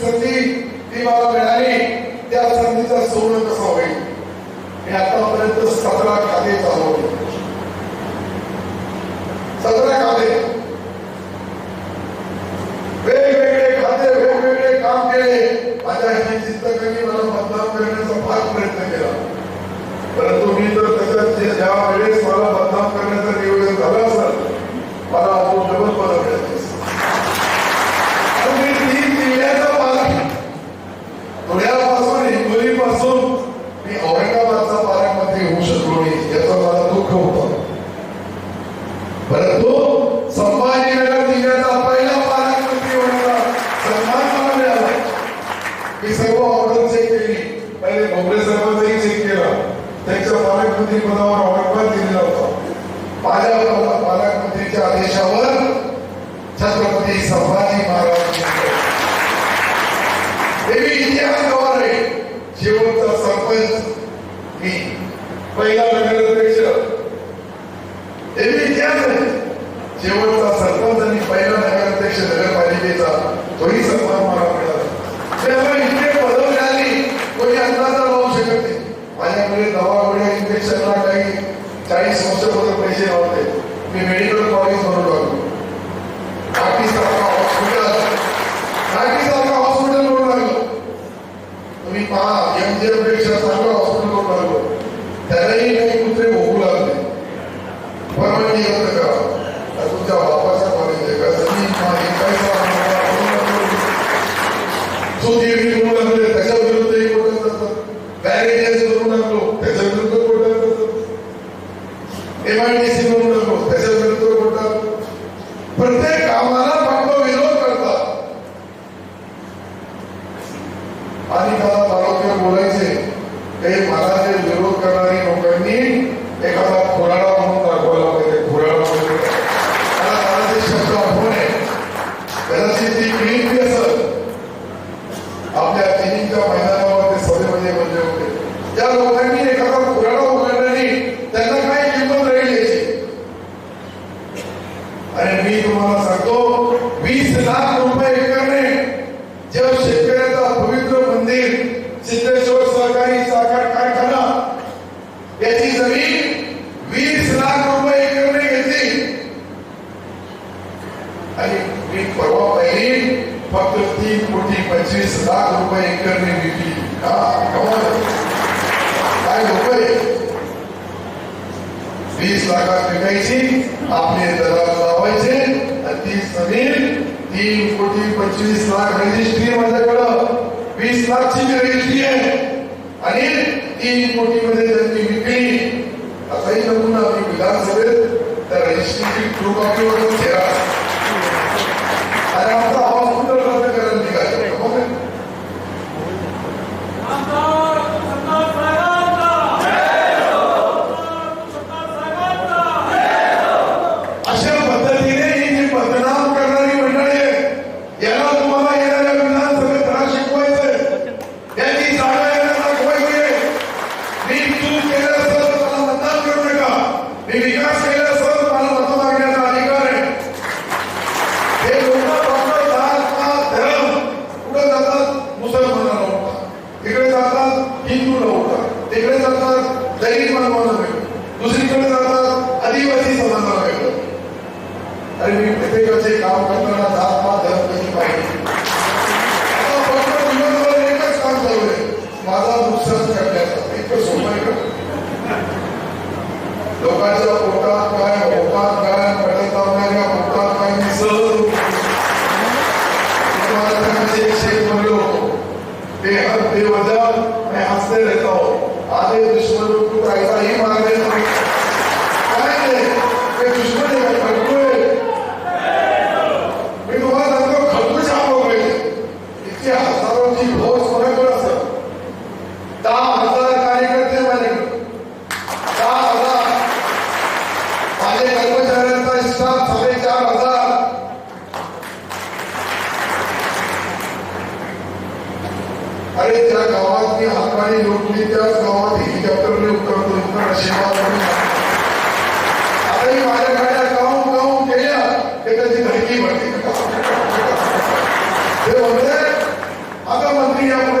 संधी ती मला मिळाली त्या संधीचा सोनं कसा होईल? मी आतापर्यंत सतरा खाते चालवले. सतरा खाते वेगवेगळे खाते वेगवेगळे काम केले. माझ्या ही चिंतकांनी मला मतदान करण्याचा फार प्रयत्न केला. परंतु मी तर त्याच्यात ज्या वेळेस मला बदनाम करण्याचं नियोजन झालं असेल मला अजून डबल पद मिळाले आणि मी तीन जिल्ह्याचा पालक धुळ्यापासून हिंगोलीपासून मी औरंगाबादचा पालकमंत्री होऊ शकलो नाही याचं मला दुःख होतं परंतु संभाजीनगर जिल्ह्याचा पहिला पालकमंत्री होण्याचा सन्मान मला मिळाला मी सर्व ऑर्डर चेक केली काँग्रेस भोगले चेक केला. त्यांच्या पालकमंत्री पदावर ऑर्डर दिलेला होता. माझ्या पालकमंत्रीच्या आदेशावर छत्रपती संभाजी महाराज देवी इतिहास गवार. आहे शेवटचा सरपंच मी. पहिला नगराध्यक्ष. देवी इतिहास आहे. शेवटचा सरपंच आणि पहिला नगराध्यक्ष नगरपालिकेचा तोही सन्मान मला शेतकऱ्याचा पवित्र मंदिर सिद्धेश्वर सहकारी साखर कारखाना याची जमीन वीस लाख रुपये एकरने घेतली. आणि मी परवा पाहिली फक्त तीन कोटी पंचवीस लाख रुपये एकरने विकली. का काय रुपये वीस लाखात विकायची आपले दलाल लावायचे आणि ती जमीन तीन कोटी पंचवीस लाख रजिस्ट्री माझ्याकडं वीस लाखची जी रजिस्ट्री आहे आणि तीन कोटी मध्ये त्यांनी विकली असाही नमुना मी विधानसभेत त्या रजिस्ट्रीची ट्रू कॉपीवर आणि मी प्रत्येकाचे काम करताना जात पात धर्म कशी पाहिजे आता फक्त दिवसभर एकच काम चालू आहे माझा नुकसान करण्याचा इतकं सोपं आहे का लोकांच्या पोटात काय होतात काय पडत जाणाऱ्या पोटात काय मी सहज तुम्हाला त्यामध्ये एक शेख म्हणलो बेहद बेवजह मैं हंसते रहता हूँ आधे दुश्मनों को ऐसा ही मार देता अरे ज्या गावात मी हाताने लुटली त्याच गावात हेलिकॉप्टरने उतरतो इतका आशीर्वाद आता माझ्या गाव गाव केल्या ते त्याची धडकी ते म्हणजे आता मंत्री यापुढे